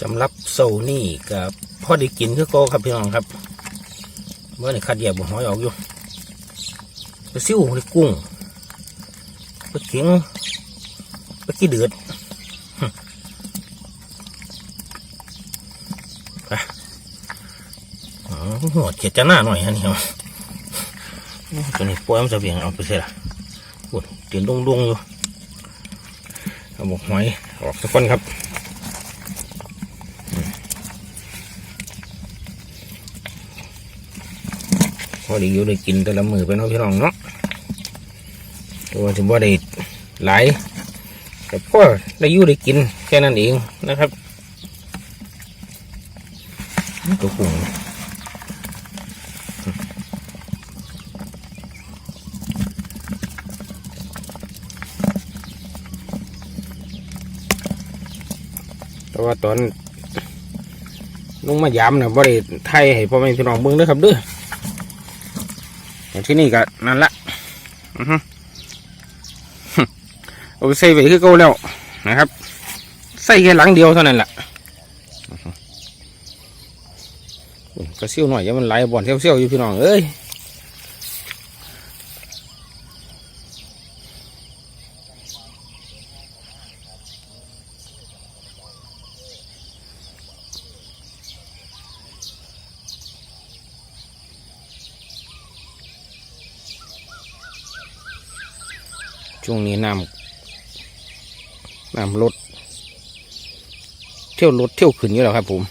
สำหรับโซนี่กับพ่อได้กินคือโกครับพี่น้องครับเมื่อนี่คัดแยกบุหอยออกอยู่ปลาซิวปลากุ้งปลาเข็งปลาขี้เดือดไปหัวเจ็ดจะหน้าหน่อยฮะนี่ครับตัวนี้ปล่อยมันจะเบี่ยงเอาไปเสียละปวดเตียนดงดงๆอยู่เอาบุหอยออกสักคนครับ อได้อยู่ได้กินแต่ละมือไปเนาะพี่น้องเนาะตัวถึงว่าได้หลายแต่พ่อได้อยู่ได้กินแค่นั้นเองนะครับตัวกุ้งแต่ว่าตอนลงมายามนะบ่ได้ไทยให้พ่อแม่พี่น้องเบิ่งด้อครับเด้อ อย่างที่นี่ก็นั่นละอือฮึเอาไปใส่ไว้คือเก่าแล้วนะครับ ใส่แค่หลังเดียวเท่านั้นแหละอื้อหือโอ้ยกระเซี่ยวหน่อยอย่ามันไหลบ่อนเซี่ยวๆอยู่พี่น้องเอ้ย ช่วงนี้น้ำน้ำลด เที่ยวลดเที่ยวขึ้นอยู่แล้วครับ ผม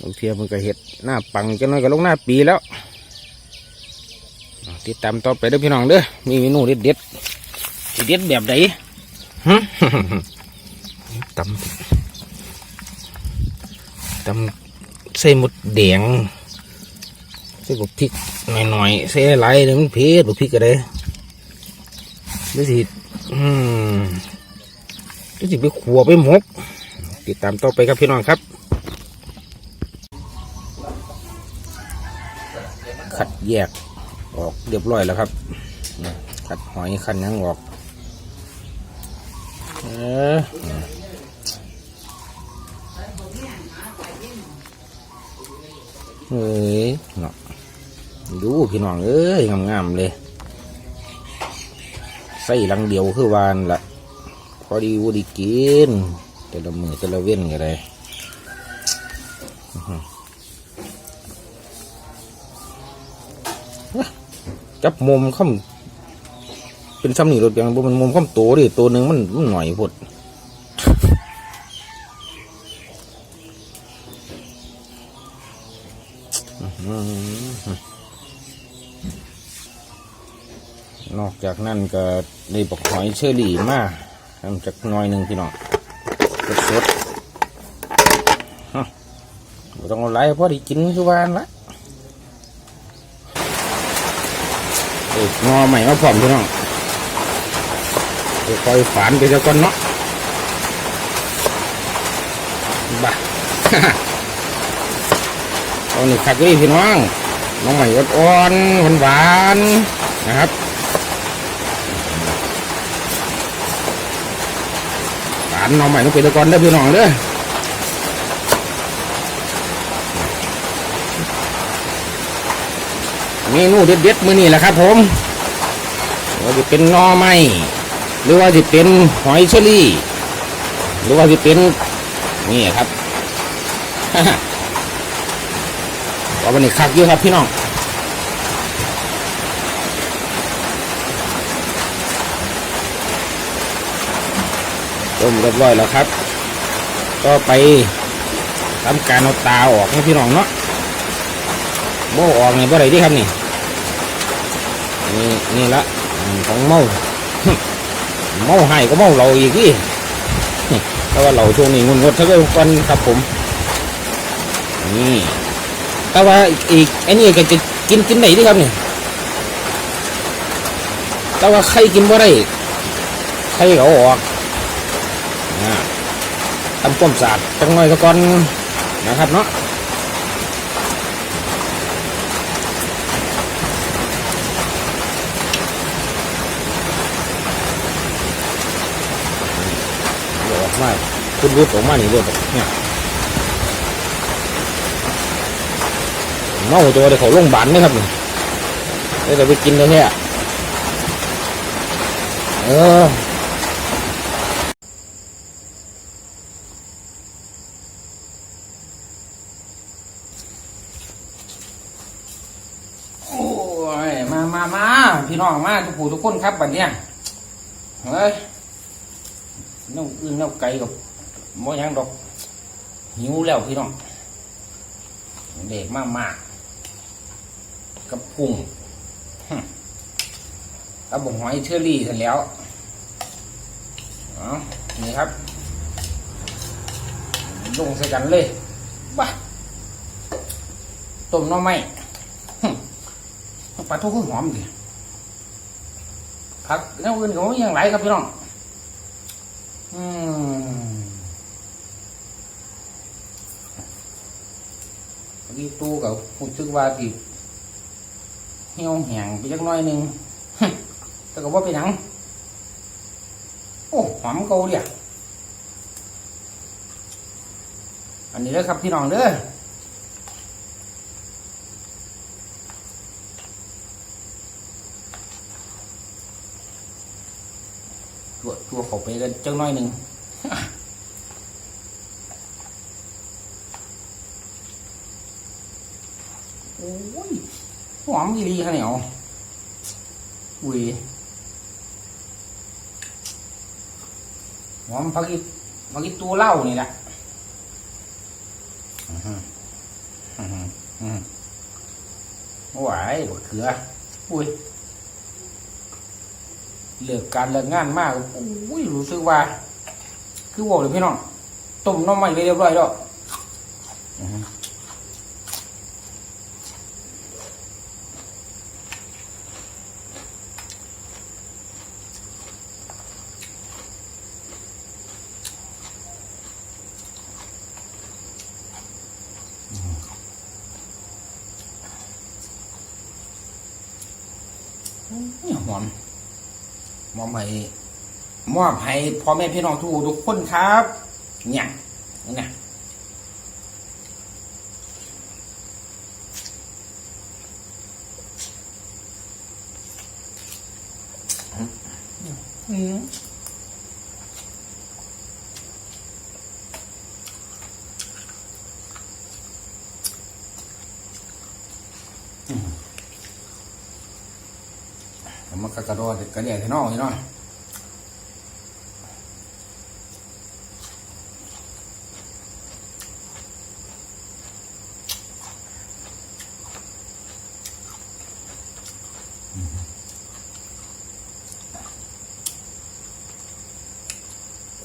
บางเทีมันก็เห็ดหน้าปังจะน้อยก็ลงหน้าปีแล้ว ติดตามต่อไปเด้อพี่น้องเด้อมีเมนูเด็ดเด็ดเด็ดแบบไหนฮะตำตำใส่หมดแดง ใส่บกพริกหน่อยๆใส่หลายเดี๋ยมันเผ็ดบกพริกก็ได้ดูสิอืมดูสิไปขัวไปหมก ติดตามต่อไปครับพี่น้องครับ ขัดแยกออกเรียบร้อยแล้วครับขัดหอยขันยังออกเออ เฮ้ยเนาะดูพี่น้องเอ้ยงามๆเลยใส่ลังเดียวคือวานละพอดีวูดีกินแต่ละมือแต่ละเว้นก็ได้อื้อหือจับมุมข้ามเป็นซ้ำนี่รถเบียงมันมุมข้ามโตดิตัวหนึ่งมันมันหน่อยพดอื้อหือ นอกจากนั้นก็ได้บอกหอยเชอรี่มาทำจากหน้อยหนึ่งพี่น้องสดสดๆต้องเอาไลเพราะได้กินคือวานละเอ้ยงอใหม่มาพร้อมพี่น้องเดี๋ยวคอยฝานไปจะก่อนเนาะบ้า เอาหนึ่งคักเลยพี่น้องน้องใหม่อ่อนหวานๆนะครับฝานน้องใหม่ต้องเป็นตะกอนเด้พี่น้องเด้อเมนูเด็ดๆมื้อนี้แหละครับ ผมว่าจะเป็นนอไม้หรือว่าจะเป็นหอยเชอรี่ หรือว่าจะเป็นนี่ครับ ว่าวันนี้คักเยอะครับพี่น้องต้มเรียบร้อยแล้วครับ ก็ไปทำการเอาตาออกให้พี่น้องเนาะโบออกนี่บ่ได้ดิครับนี่นี่นี่ละมของเมาเมาให้ก็เมาเราอีกที่แต่ว่าเราช่วงนี้งุนงดเท่ากันครับผมนี่ แต่ว่าอีกไอ้นี่ก็จะกินกินไหนดีครับนี่แต่ว่าใครกินบ่ได้ใครเขาออกอ่าทำความสะอาดจังหน่อยซะก่อนนะครับเนาะเดี๋ยวออกมมาคุณรุดออกมานี่เลยเนี่ย เมาตัวเดี๋ยวเขาลงบาลนี่ครับเดี๋ยวไปกินเลยเนี่ยเออมามามาพี่น้องมาทุกผู้ทุกคนครับบัดเนี้ยเฮ้ยน่าอื่นน่าไก่กับมอยังดอกหิวแล้วพี่น้องเด็กมากมากๆ กับกุ้งฮึกับบ่งหอยเชอรี่เสร็จแล้วเอานี่ครับลงใส่กันเลยบ้าต้มน้อไม้ปลาทูก็หอมดิผักแนวอื่นก็ไม่ยังไรครับพี่น้องอืมเมื่อกี้ตูกับพูดซึกว่าที่ เหี่ยวแห้งไปจักน้อยหนึ่งแต่ก็ว่าเป็นหยัง โอ้หอมเกาเดียอันนี้เลยครับพี่น้องเด้อตัวตัวเขาไปกันจังน้อยหนึ่ง โอ้ย หอมกี่ดีขนาดเหนียวอุ้ยหอมพักอีพักอีตัวเหล้านี่แหละอื้อหืออื้อหืออื้อหือโอ้ยบักเขือ อุ้ยเลิกการเลิกงานมากอุ้ยรู้สึกว่า คือบอกเลยพี่น้องต้มน้ำมันไปเรียบร้อยแล้ว หอมมอบให้มอบให้พ่อแม่พี่น้องทุกทุกคนครับ เนี่ยนี่นะ มันก็กระโดดกระเดียดที่นอกนี่เนาะ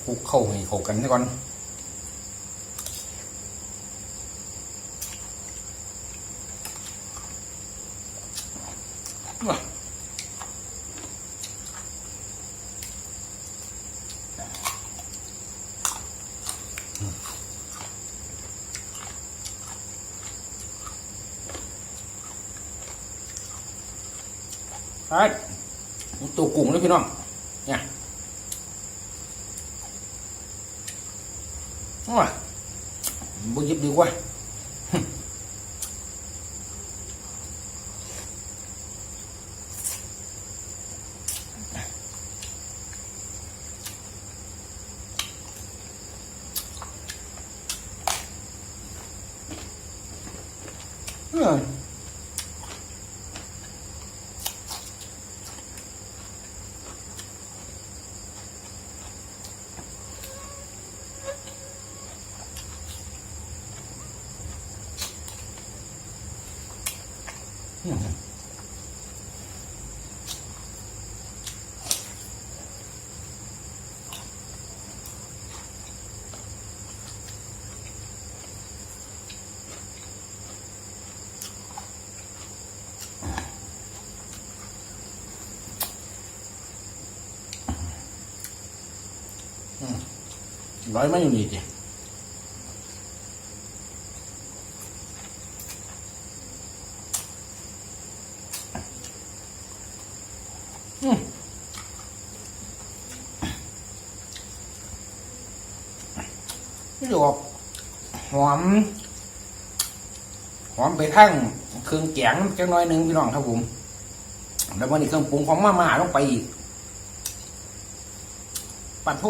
คลุกเข้าให้เข้ากันซะก่อน ไปตัวกุ้งเลยพี่น้อง เนี่ยโอ้ยบุยิบดีกว่า เออ ร้อยไม่อยู่นี่จี นี่ออกหอม หอมไปทั้งเครื่องแกงจังน้อยหนึงพี่น้องครับผม แล้ววันนี้เครื่องปรุงของมาม่าลงไปอีกปัดโถ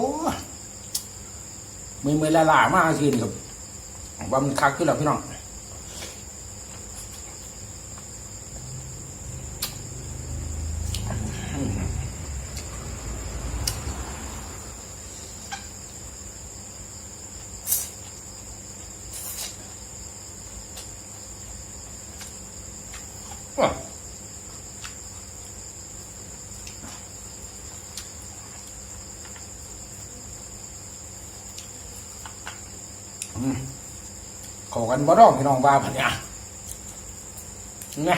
มือมือละลามากสินี่ครับว่ามันคักขึ้นแล้วพี่น้อง ว่ะอืมเข้า กันบ่ดอกพี่น้องว่าพันเนี่ยนะ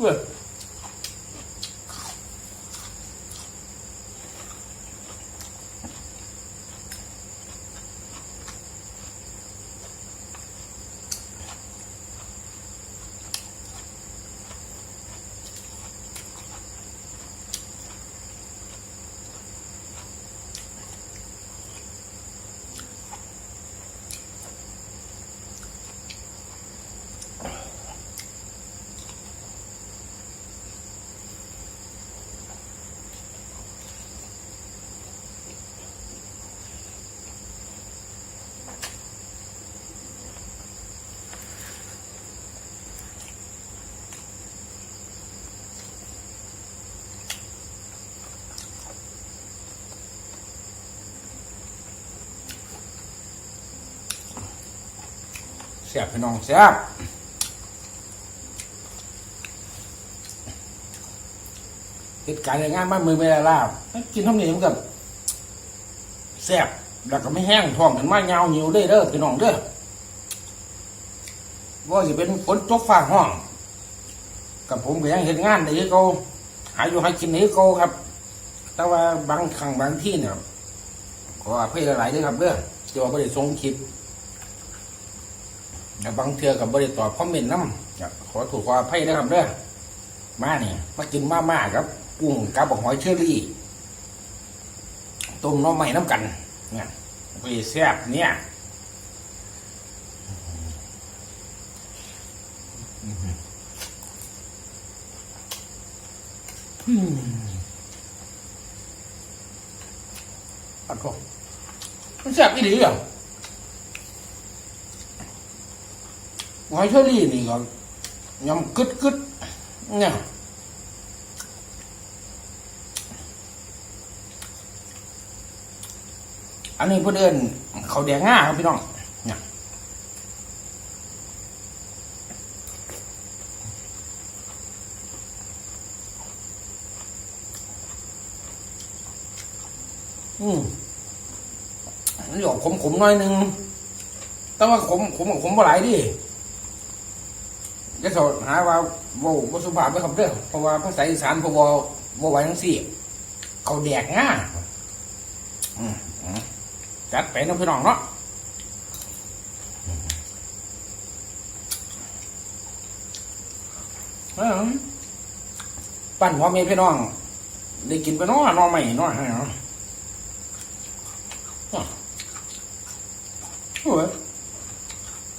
อื้ออ ซ่บพี่น้องแซ่บเหตุการณ์ในงานบ้านมืองเวลาลาบกินเท่านี้มันกับแซ่บแล้วก็ไม่แห้งท้องกันมาเงาเหนียวเด้เด้อพี่น้องเด้อว่าจะเป็นฝนตกฟ้าห้องกับผมก็ยังเห็นงานในเขาหาอยู่ให้กินในเขาครับ แต่ว่าบางครั้งบางที่เนี่ยก็อภัยหลายๆด้อครับเด้อที่ว่าไม่ได้ส่งคลิป บางเทือกับบริตอบคอมเมนต์น้ำขอถูกขออภัยนะครับเด้อมาเนี่ยมากินมาม่าครับกุ้งกับบอกหอยเชอรี่ต้มน้ำใหม่น้ำกันเนี่ยไปแซ่บเนี่ยอืมอัดก็มันแซ่บอีหลีอะ หอยเชอรี่นี่ก็ยำกึดกึดเนี่ยอันนี้เพื่อนเอินเขาแดงง่าครับพี่น้องเนี่ยอืมอันนี้ออกขมๆหน่อยนึง แต่ว่าขมขมขมบ่หลายดิ จะสอหาว่าโว้บสุภาพไปคำเด้อเพราะว่าภาษาอีสานพวกบ่บ่ไหวทั้งสี่ เขาแดกง่าจัดไปน้องพี่น้องเนาะปั้นพ่อแม่พี่น้อง ได้กินไปเนาะน้องใหม่เนาะให้เนาะอะโอ้ย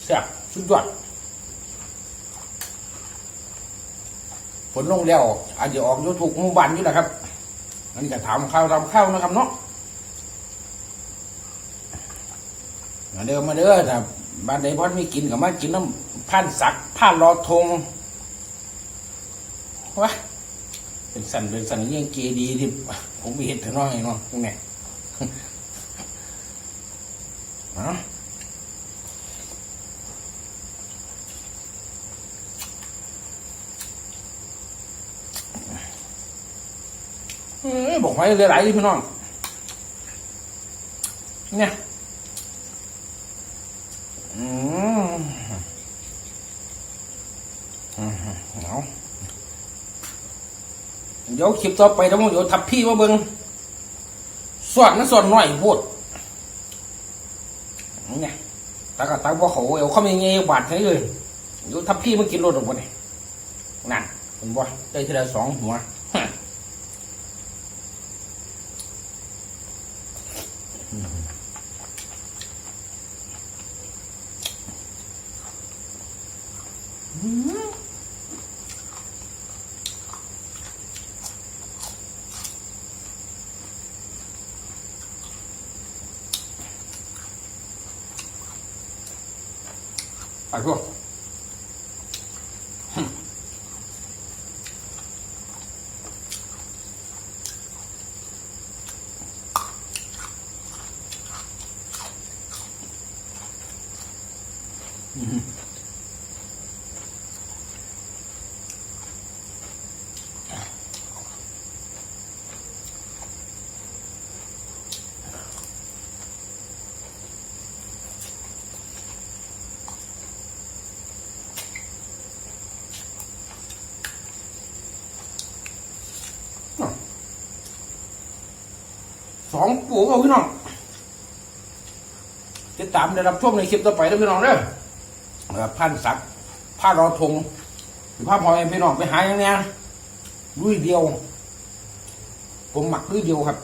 แซ่บสุดยอด ฝนลงแล้วอาจจะออกยูทูกมู่บ้านอยู่นะครับอันนี้ก็ถามข้าวทำข้าวนะครับเนาะมาเด้อมาเด้อถ้าบ้านใดพ่อมีกินก็มากินน้ำผ่านสักผ่านรอทงวะเป็นสันเป็นสันยังเกดีที่ผมมีเห็นแต่น้อยเนาะตรงไหนเนาะ เอ้ย บอกไว้หลายพี่น้อง เนี่ยอืมเอาเดี๋ยวคลิปต่อไปทั้งหมดเดี๋ยวทับพี่มาเบิ้งสอนนะสอนหน่อยพูดเนี่ยตากะตาบ่เขาเอาเขามาเงี้ยบาดใช่เลยเดี๋ยวทับพี่มากินรถออกมาเนี่ยนั่นผมว่ได้ทีละสองหัว ฮะไปพ สองปูเอาพี่น้องจะตามได้รับชมในคลิปต่อไปนะพี่น้องเด้อเอ่อพันศักผ้ารอทงหรือผ้าพลอยพี่น้องไปหาอย่างเนี้ยลุยเดียว ผมหมักลุยเดียวครับ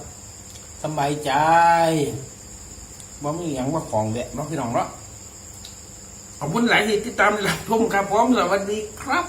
สบายใจว่ามีอย่างว่าของแดะเนาะพี่น้องเนาะขอบคุณหลายที่ติดตามรับชมครับพร้อมสวัสดีครับ